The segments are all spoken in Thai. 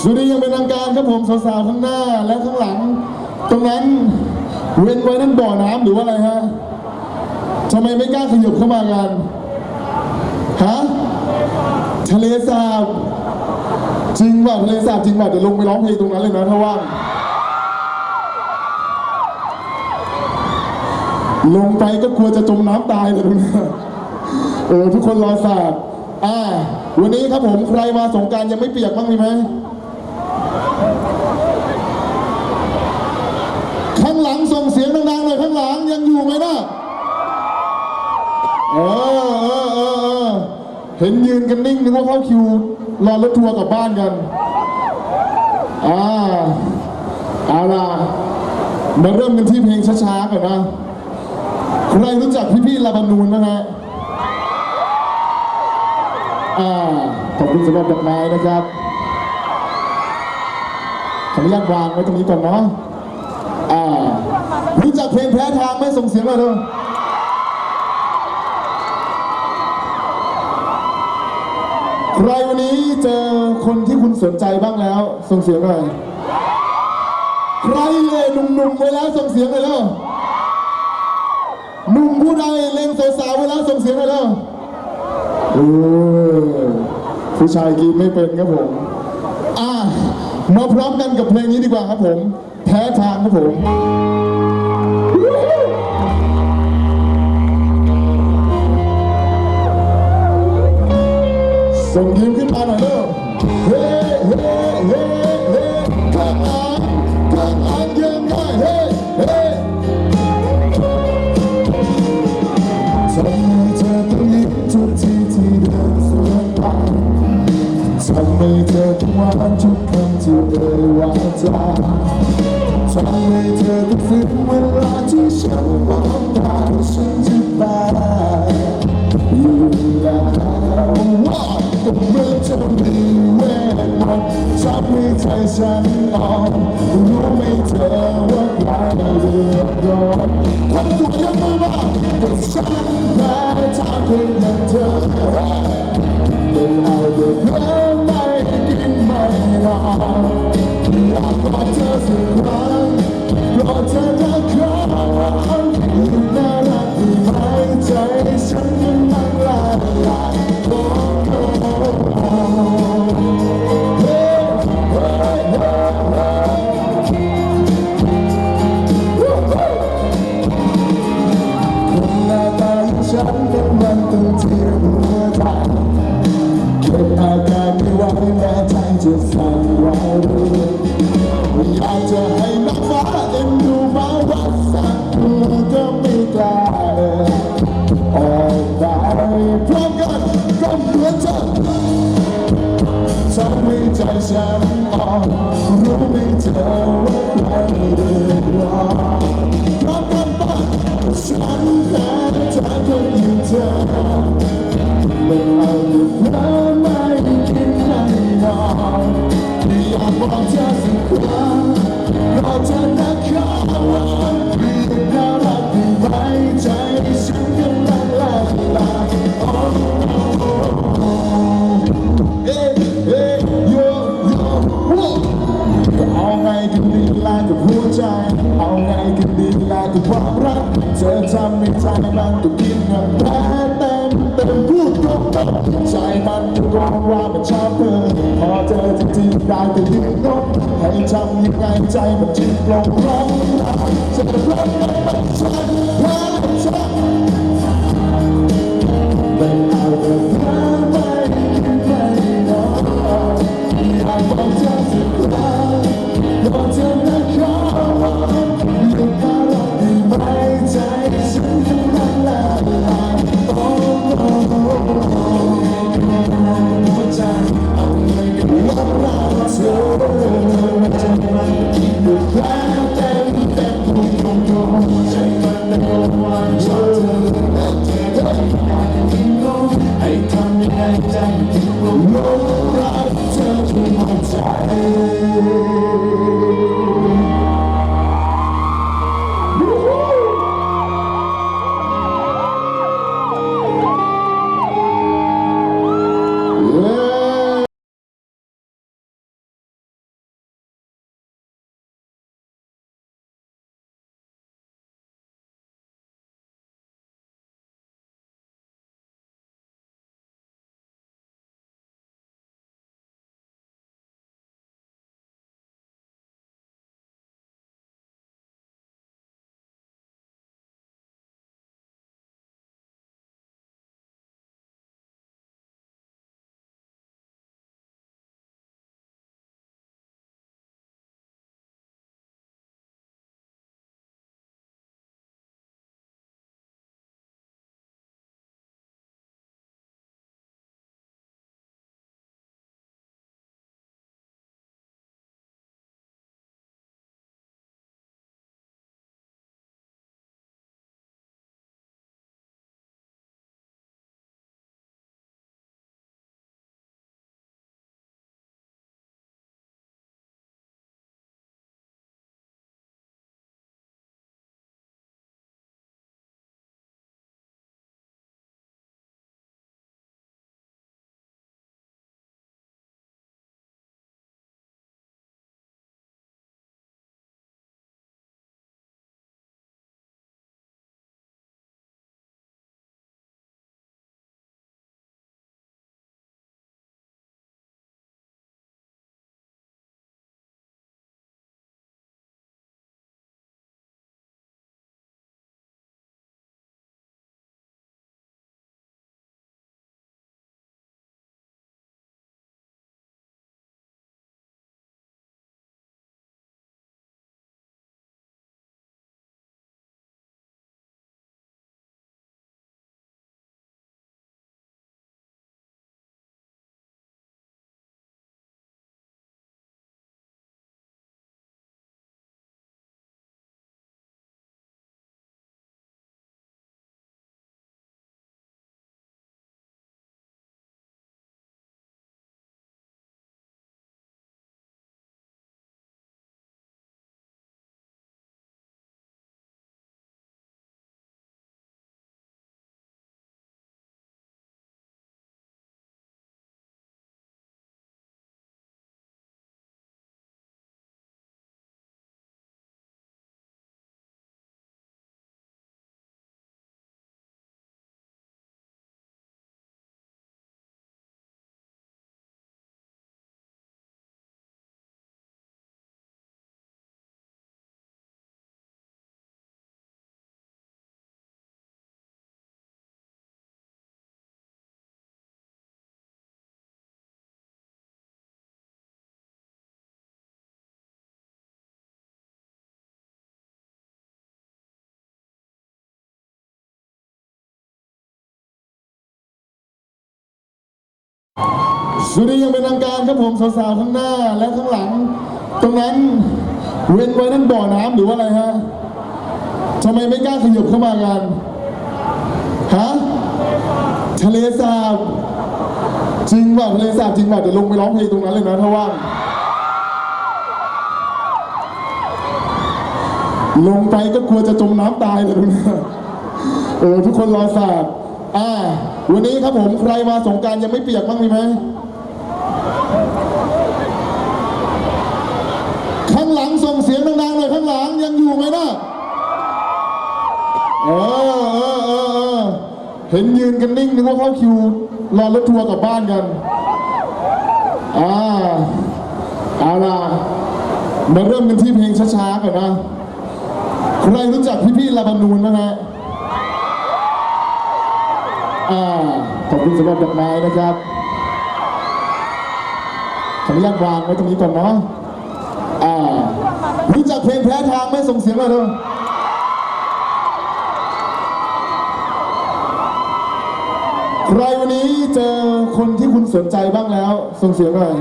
สวัสดีอยังเป็นทางการครับผมสาวๆข้างหน้าและข้างหลัง ตรงนั้นเว้นไว้นั่นบ่อน้ำหรือว่าอะไรฮะทำไมไม่กล้าขยับเข้ามากันฮะทะเลสาบจริงป่ะทะเลสาบจริงป่ะเดี๋ยวลงไปร้องเพลงตรงนั้นเลยนะถ้าว่างลงไปก็กลัวจะจมน้ำตายเลยตรงนี้โอ้ทุกคนรอสาบอ่าวันนี้ครับผมใครมาสงกรารยังไม่เปียกบ้างมีไหม ข้างหลัง เสียงดังๆหน่อยข้างหลังยังอยู่ไหมนะเออเออเออเออเห็นยืนกันนิ่งนึกว่าเข้าคิวรอรถทัวร์กลับบ้านกันอ่าเอาล่ะมาเริ่มกันที่เพลงช้าๆก่อนนะใครรู้จักพี่ๆลาบานูนนะฮะอ่าขอบคุณสำหรับดอกไม้นะครับขออนุญาตวางไว้ตรงนี้ก่อนเนาะอ่า จักเพลงแพ้ทางไม่ส่งเสียงมาดูใครวันนี้เจอคนที่คุณสนใจบ้างแล้ว ส่งเสียงหน่อยใครเลยหนุ่มๆไว้แล้วส่งเสียงเลยแล้วหนุ่มผู้ใดเล็งสาวๆไว้แล้วส่งเสียงเลยแล้วเออผู้ชายกรีไม่เป็นครับผมอ่ามาพร้อมกันกับเพลงนี้ดีกว่าครับผม แพ้ทางครับผม ส่งยิ้มขึ้นมาหน่อยเร็วเฮ้เฮ้เฮ้เฮ้ข้างหลังข้างหลังยืนหน่เฮ้เฮ้ทำไมเธอต้องยิ้มทุกทีที่เดินสวนทางทำไมเธอต้องหวานทุกคำที่เอ่ยวาจาทำไมเธอต้องฝืนเวลาที่ฉันมองตาฉันจะตาย ฉันออนรู้ไหมเธอว่าใครเดือดร้อนคนตัวยกมือมาแต่ฉันแพ้ทางเพียงอย่างเธอเป็นเอาเดือ ฉันนั้นมันต้องทียมหัวใจเก็บอาการไม่ไหวแม้ใจจะสั่นไหวอยากจะให้น้ำฟ้าเอ็นดูมาว่าสักตัวก็ไม่กล้าออกไปพร้อมกันก็เหมือนเธอทำให้ใจฉันอ่อนรู้ไหมเธอ ใจมันก็ร้องว่ามันชอบเธอพอเจอจริงๆได้แต่ยืนงงให้ทำยังไงใจมันจึงลงร้องจะรักมันฉัน สวัสดียังเป็นทางการครับผมสาวๆข้างหน้าและข้างหลัง ตรงนั้นเว้นไว้นั่นบ่อน้ำหรือว่าอะไรฮะทำไมไม่กล้าขยับเข้ามากันฮะทะเลสาบจริงป่ะทะเลสาบจริงป่ะเดี๋ยวลงไปร้องเพลงตรงนั้นเลยนะถ้าว่างลงไปก็กลัวจะจมน้ำตายเลยตรงนี้เออทุกคนรอสาบอ่าวันนี้ครับผมใครมาสงกรารยังไม่เปียกบ้างมีไหม ข้างหลังส่งเสียงดังๆหน่อยข้างหลังยังอยู่ไหมนะเออเออเออเออเห็นยืนกันนิ่งนึกว่าเข้าคิวรอรถทัวร์กลับบ้านกันอ่าเอาล่ะมาเริ่มกันที่เพลงช้าๆก่อนนะใครรู้จักพี่ๆลาบานูนไหมฮะอ่าขอบคุณสำหรับดอกไม้นะครับ ขออนุญาตวางไว้ตรงนี้ก่อนเนาะอ่ารู้จักเพลงแพ้ทางไหมส่งเสียงมาเถอะใครวันนี้เจอคนที่คุณสนใจบ้างแล้ว ส่งเสียงหน่อย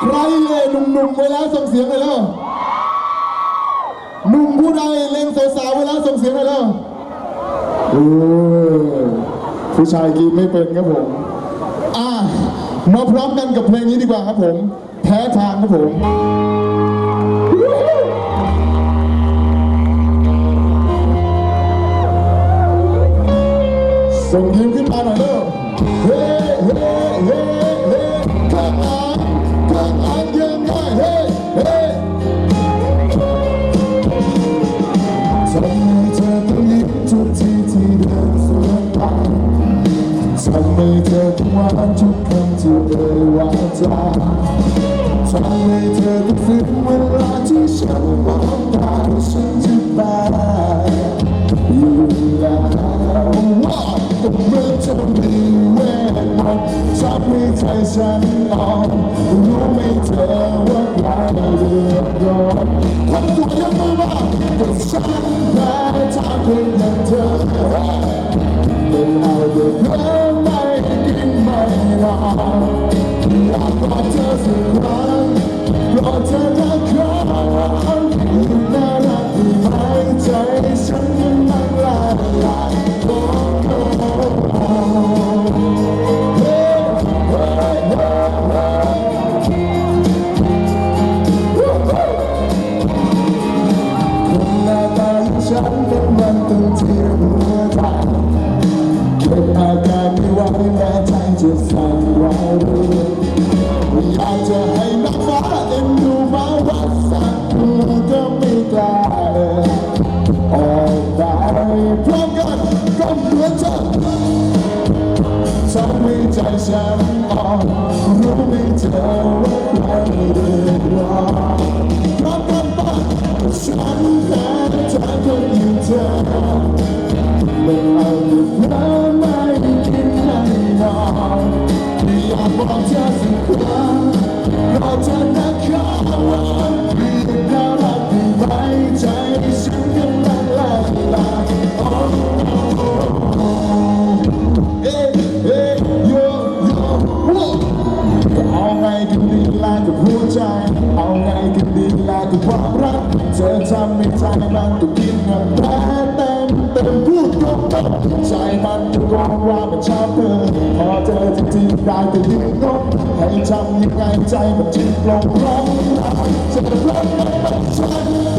ใครเลยหนุ่มๆไว้แล้วส่งเสียงเลยแล้วหนุ่มผู้ใดเล็งสาวๆไว้แล้วส่งเสียงเลยแล้วเออผู้ชายกรีดไม่เป็นครับผมอะ มาพร้อมกันกับเพลงนี้ดีกว่าครับผม แพ้ทางครับผมส่งยิ้มขึ้นมาหน่อยเร็วเฮ้เฮ้เฮ้ ที่เอ่ยวาจาทำไมเธอต้องซึ้งเวลาที่ฉันมองตาฉันจะตายอยู่แล้วว่าต้องเมื่อจะมีเวทมนต์ชอบให้ใจฉันนอนรู้ไหมเธอว่าใครเดือดร้อนคนตัวยังไม่ว่าก็ฉันแพ้ทางคนอย่างเธอไม่เอาเด็กเธอไม่กิน ฉันมันมันละลายโอ้โอ้โอ้เฮ้เฮ้เฮ้เฮ้คนหน้าตาอย่างฉันเป็นมันตั้งที่หัวใจเก็บอาการไม่ไหวแม้ใจะสั่นไหวอยากจะให้น้ำฟ้าเอ็นดูมาว่าสักทีก็ไม่กล้าออกไปพร้อมกันก็เหมือนเธอทำให้ใจฉันอ่อนรู้ไหมเธอว่าใครเดื กันดีล่ะกับหัวใจ เอาไงกันดีล่ะกับความรัก เธอทำให้ใจมันต้องกินกับแพ้เต็มเต็มพูดตรงๆใจมันจะกองว่ามันชอบเธอ พอเจอจริงๆได้แต่ยืนงงให้ทำยังไงใจมันจึงลงร้องจะร้องมันฉันแพ้